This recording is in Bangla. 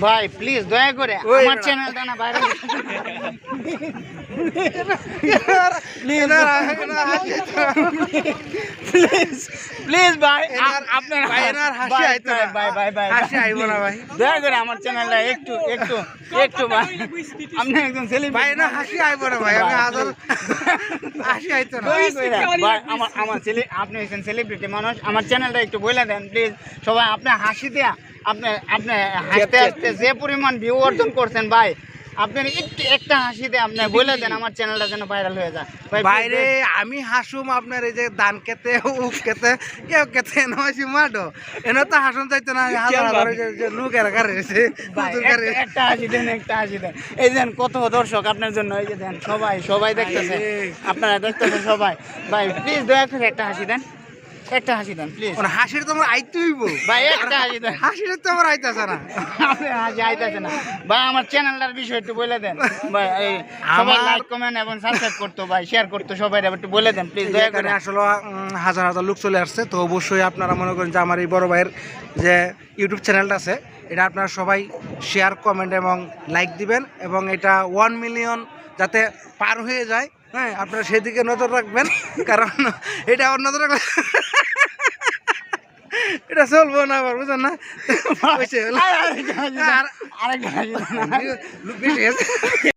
ভাই প্লিজ দয়া করে ওই আমার না। চ্যানেলটা না বাইরে প্লিজ প্লিজ ভাই আপনার হাসি আইতো না। ভাই ভাই ভাই হাসি আইবো না ভাই। দয়া করে আমার চ্যানেলটা একটু একটু একটু ভাই আপনি একজন ভাই না হাসি আইব না ভাই আমি হাসি আইতো না ভাই আমার আমার ছেলে আপনি একজন সেলিব্রিটি মানুষ আমার চ্যানেলটা একটু বলে দেন প্লিজ সবাই আপনি হাসি দেয়া আপনি আপনি হাসতে হাসতে যে পরিমাণ ভিউ অর্জন করছেন ভাই আপনি একটু একটা হাসি দিয়ে আপনি বলে দেন আমার চ্যানেলটা যেন ভাইরাল হয়ে যায়। ভাই বাইরে আমি হাসুম আপনার এই যে ধান খেতে উক খেতে কেউ খেতে নয়সি মাডো এনে তো হাসুন চাইতো না কুতুর একটা- একটা হাসি দেন একটা হাসি দেন। এই দেন কত দর্শক আপনার জন্য এই যে দেন সবাই সবাই দেখতেছে। আপনারা দেখতেছে সবাই। ভাই প্লিজ দয়া করে একটা হাসি দেন। একটা হাসি দেন। প্লিজ হাসির তোমার আইতে হইব। ভাই একটা হাসি দেন। হাসির তো আমার আইতাছে না। হাসি আইতাছে না। ভাই আমার চ্যানেলটার বিষয় একটু বলে দেন। ভাই এই সবাই আমার- লাইক কমেন্ট এবং সাবস্ক্রাইব করতো ভাই শেয়ার করতো সবাই একটু বলে দেন প্লিজ দয়া করে। আসলে হাজার হাজার লোক চলে আসছে তো অবশ্যই আপনারা মনে করেন যে আমার এই বড় ভাইয়ের যে ইউটিউব চ্যানেলটা আছে এটা আপনারা সবাই শেয়ার কমেন্ট এবং লাইক দিবেন এবং এটা ওয়ান মিলিয়ন যাতে পার হয়ে যায় হ্যাঁ আপনারা সেদিকে নজর রাখবেন কারণ এটা আবার নজর রাখবেন এটা চলবো না আবার বুঝলেন না আরেকটা